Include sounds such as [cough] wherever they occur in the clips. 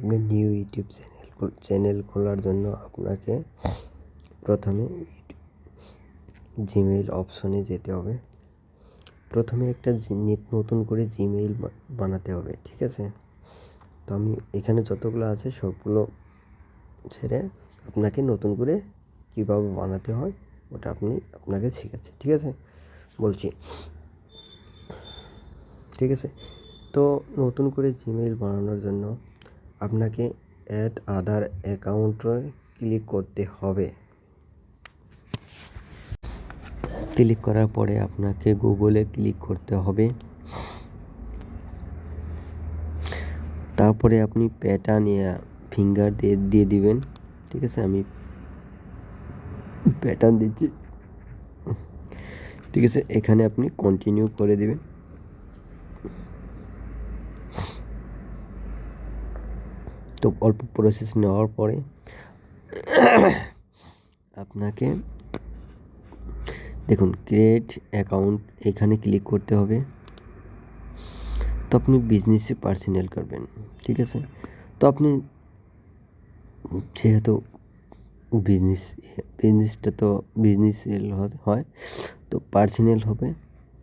আপনি new YouTube channel channel খোলার জন্য আপনাকে প্রথমে জিমেইল অপশনে যেতে হবে। প্রথমে একটা নতুন করে জিমেইল বানাতে হবে, ঠিক আছে? তো আমি এখানে যতগুলো আছে সবগুলো ছেড়ে আপনাকে নতুন করে কীভাবে বানাতে হয় ওটা আপনি আপনাকে শিখাচ্ছি, ঠিক আছে? বলছি। ঠিক আছে? তো নতুন করে জিমেইল বানানোর জন্য আপনাকে অ্যাড আধার অ্যাকাউন্টে ক্লিক করতে হবে। ক্লিক করার পরে আপনাকে গুগলে ক্লিক করতে হবে। তারপরে আপনি প্যাটার্ন ফিঙ্গার দিয়ে দিয়ে দিবেন। ঠিক আছে? আমি প্যাটার্ন দিচ্ছি। ঠিক আছে? এখানে আপনি কন্টিনিউ করে দিবেন। অল্প প্রসেস নেওয়ার পরে আপনাকে দেখুন ক্রিয়েট অ্যাকাউন্ট এখানে ক্লিক করতে হবে। তো আপনি বিজনেসে পার্সোনাল করবেন, ঠিক আছে? তো আপনি যেহেতু বিজনেস বিজনেসটা তো বিজনেস হয় তো পার্সোনাল হবে,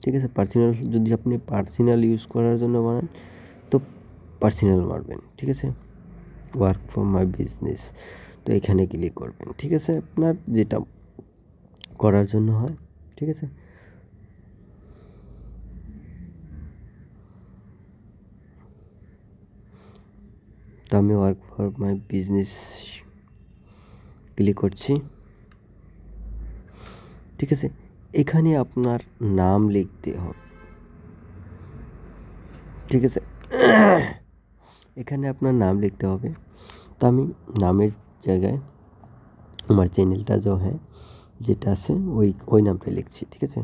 ঠিক আছে? পার্সোনাল যদি আপনি পার্সোনাল ইউজ করার জন্য বানান, তো পার্সোনাল মারবেন, ঠিক আছে? ওয়ার্ক ফর মাই বিজনেস তো এখানে ক্লিক করবেন, ঠিক আছে? আপনার যেটা করার জন্য হয়, ঠিক আছে? তো আমি work for my business click করছি। ঠিক আছে? এখানে আপনার নাম লিখতে হবে। ঠিক আছে? এখানে আপনার নাম লিখতে হবে। তো আমি নামের জায়গায় আমার চ্যানেলটা যে হ্যাঁ যেটা আছে, ওই ওই নামটা লিখছি, ঠিক আছে?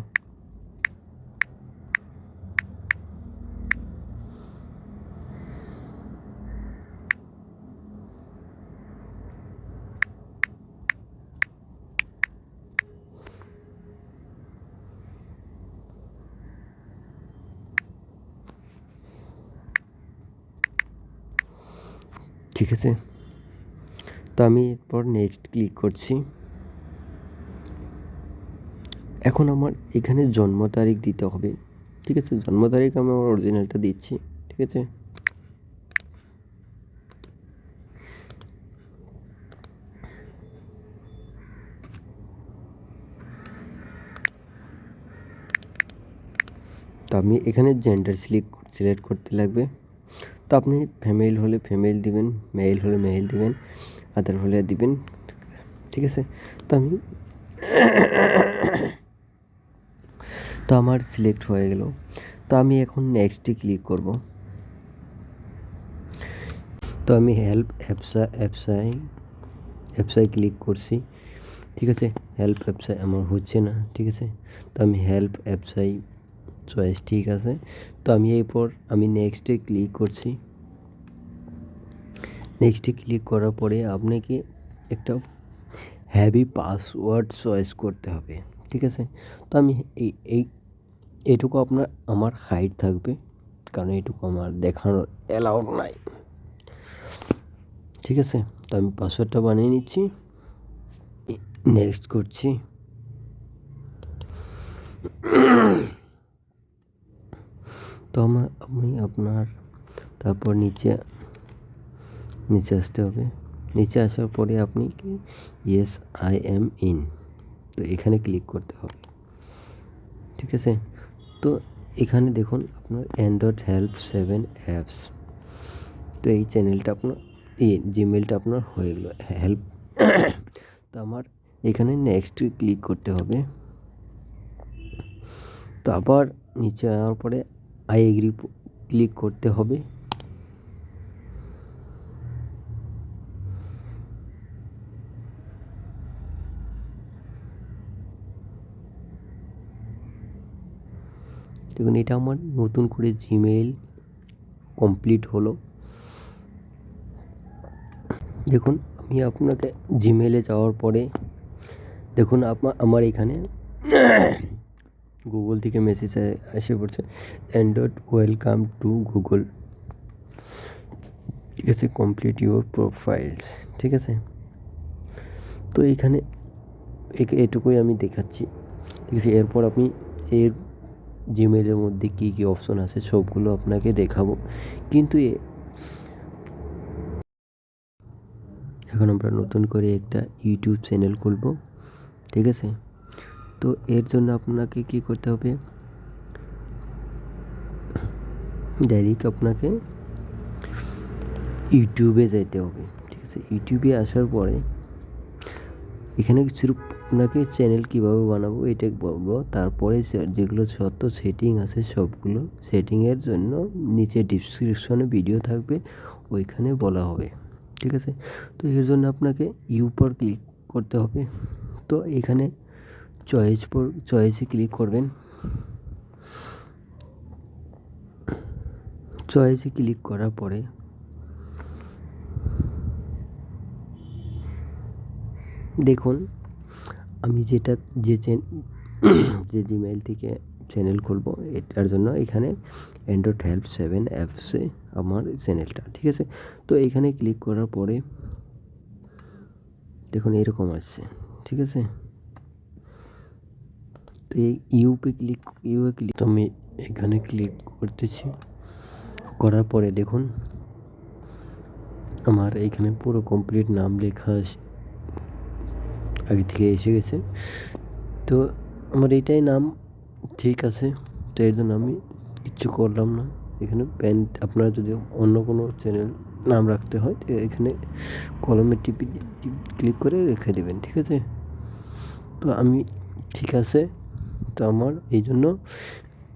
ঠিক আছে তো আমি এরপর নেক্সট ক্লিক করছি। এখন আমার এখানে জন্ম তারিখ দিতে হবে। ঠিক আছে? জন্ম তারিখ আমি আমার অরিজিনালটা দিচ্ছি। ঠিক আছে? তো আমি এখানে জেন্ডার সিলেক্ট সিলেক্ট করতে লাগবে। তো আপনি ফিমেল হলে ফিমেল দিবেন মেল হলে মেল দিবেন আদার হলে দিবেন, ঠিক আছে? তো আমি [coughs] তো আমার সিলেক্ট হয়ে গেল। তো আমি এখন নেক্সটে ক্লিক করব। তো আমি হেল্প অ্যাপসা অ্যাপসাই অ্যাপসাই ক্লিক করছি, ঠিক আছে? হেল্প অ্যাপসাই আমার হচ্ছে না, ঠিক আছে? তো আমি হেল্প অ্যাপসাই চয়েস ঠিক আছে? তো আমি এরপর, আমি নেক্সটে ক্লিক করছি। নেক্সটে ক্লিক করার পরে আপনাকে একটা হ্যাভি পাসওয়ার্ড চয়েস করতে হবে, ঠিক আছে? তো আমি এই এই, এটুকু আপনার, আমার হাইট থাকবে, কারণ এটুকু আমার দেখানোর অ্যালাউড নাই। ঠিক আছে? তো আমি পাসওয়ার্ডটা বানিয়ে নিচ্ছি। নেক্সট করছি। তো আমার আমি আপনার, তারপর নিচে নিচে আসতে হবে। নিচে আসার পরে আপনি কি? ইয়েস আই এম ইন তো এখানে ক্লিক করতে হবে। ঠিক আছে? তো এখানে দেখুন আপনার অ্যান্ড্রয়েড হেল্প সেভেন অ্যাপস তো এই চ্যানেলটা আপনার, এই জিমেলটা আপনার হয়ে গেলো। হেল্প তো আমার এখানে নেক্সট ক্লিক করতে হবে। তো আবার নিচে যাওয়ার পরে আই এগ্রি ক্লিক করতে হবে। দেখুন, এটা আমার নতুন করে জিমেইল কমপ্লিট হলো। দেখুন, আমি আপনাকে জিমেলে যাওয়ার পরে, দেখুন আমার এখানে গুগল থেকে মেসেজ এসে পড়ছে অ্যান্ড্রয়েড ওয়েলকাম টু গুগল ঠিক আছে কমপ্লিট ইউর প্রোফাইলস ঠিক আছে? তো এখানে এ- এটুকুই আমি দেখাচ্ছি। ঠিক আছে, এরপর আপনি এর জিমেলের মধ্যে কী কী অপশন আছে সবগুলো আপনাকে দেখাবো। কিন্তু এ, এখন আমরা নতুন করে একটা ইউটিউব চ্যানেল খুলব, ঠিক আছে? তো এর জন্য আপনাকে কি করতে হবে? ডাইরেক্ট আপনাকে ইউটিউবে যেতে হবে, ঠিক আছে? ইউটিউবে আসার পরে এখানে শুধু আপনাকে চ্যানেল কীভাবে বানাবো এটা বলব। তারপরে যেগুলো যত সেটিং আছে সবগুলো সেটিংয়ের জন্য নিচে ডিসক্রিপশনে ভিডিও থাকবে, ওইখানে বলা হবে, ঠিক আছে? তো এর জন্য আপনাকে ইউ পর ক্লিক করতে হবে। তো এখানে চয়েস পর চয়েসে ক্লিক করবেন। চয়েসে ক্লিক করার পরে দেখুন, আমি যেটা, যে যে জিমেইল থেকে চ্যানেল খুলবো, এটার জন্য এখানে অ্যান্ড্রয়েড হেল্প সেভেন অ্যাপসে আমার চ্যানেলটা ঠিক আছে? তো এখানে ক্লিক করার পরে দেখুন এরকম আসছে, ঠিক আছে? তো এই ইউপে ক্লিক, ইউএ ক্লিক, তো আমি এখানে ক্লিক করতেছি। করার পরে দেখুন, আমার এখানে পুরো কমপ্লিট নাম লেখা আগে থেকে এসে গেছে। তো আমার এইটাই নাম ঠিক আছে, তো এর জন্য আমি কিচ্ছু করলাম না। এখানে প্যান, আপনারা যদি অন্য কোনো চ্যানেল নাম রাখতে হয়, তো এখানে কলমে টিপি, ক্লিক করে রেখে দেবেন, ঠিক আছে? তো আমি ঠিক আছে। তো আমার এই জন্য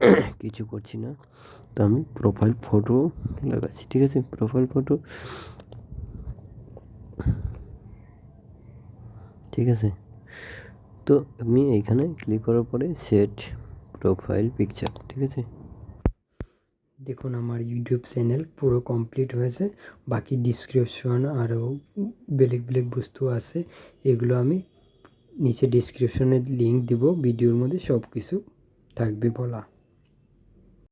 [coughs] কিছু করছি না। তো আমি প্রোফাইল ফটো লাগাচ্ছি, ঠিক আছে? প্রোফাইল ফটো ঠিক আছে? তো আমি এইখানে ক্লিক করার পরে সেট প্রোফাইল পিকচার ঠিক আছে? দেখুন, আমার ইউটিউব চ্যানেল পুরো কমপ্লিট হয়েছে। বাকি ডিসক্রিপশন আরও বেলেগ বেলেগ বস্তু আছে, এগুলো আমি নিচে ডিসক্রিপশনে লিঙ্ক দিব ভিডিওর মধ্যে সব কিছু থাকবে বলা।